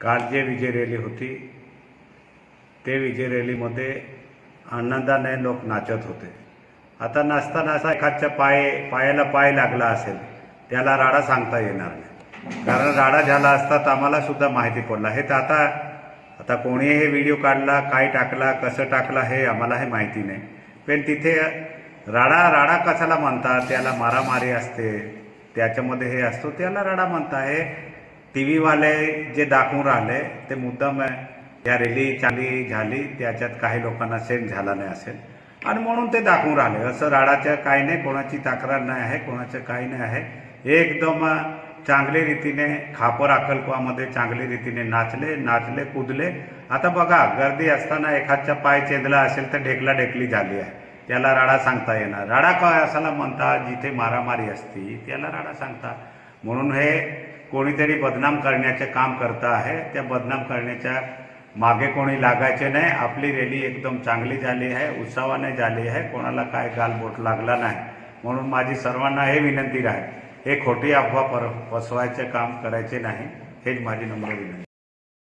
काल जे विजय रॅली होती. ते विजय रॅलीमध्ये आनंदाने लोक नाचत होते. आता नाचताना असा एखादच्या पाय पायाला पाय लागला असेल त्याला राडा सांगता येणार नाही. कारण राडा झाला असता तर आम्हाला सुद्धा माहिती पडला. हे तर आता आता कोणी हे व्हिडिओ काढला काय टाकला कसं टाकला हे आम्हाला हे माहिती नाही. पण तिथे राडा राडा कशाला म्हणतात? त्याला मारामारी असते त्याच्यामध्ये हे असतो त्याला राडा म्हणता. हे टी व्हीवाले जे दाखवून राहिले ते मुद्दाम या रॅली चाली झाली त्याच्यात काही लोकांना सेंड झाला नाही असेल. आणि म्हणून ते दाखवून राहिले. असं राडाचं काही नाही कोणाची तक्रार नाही आहे कोणाचं काही नाही आहे. एकदम चांगल्या रीतीने खापर अक्कलकोवामध्ये चांगल्या रीतीने नाचले नाचले कुदले. आता बघा गर्दी असताना एखादच्या पाय चेंदला असेल तर ढेकला ढेकली झाली आहे. त्याला राडा सांगता येणार. राडा काय असाला म्हणतात जिथे मारामारी असती त्याला राडा सांगतात म्हणून हे कोणीतरी बदनाम करण्याचे काम करतं आहे. त्या बदनाम करण्याच्या मागे कोणी लागायचे नाही. आपली रॅली एकदम चांगली झाली आहे उत्साहाने झाली आहे. कोणाला काय गालबोट लागला नाही. म्हणून माझी सर्वांना हे विनंती राहील हे खोटी अफवा पर पसवायचे काम करायचे नाही. हेच माझी नम्र विनंती.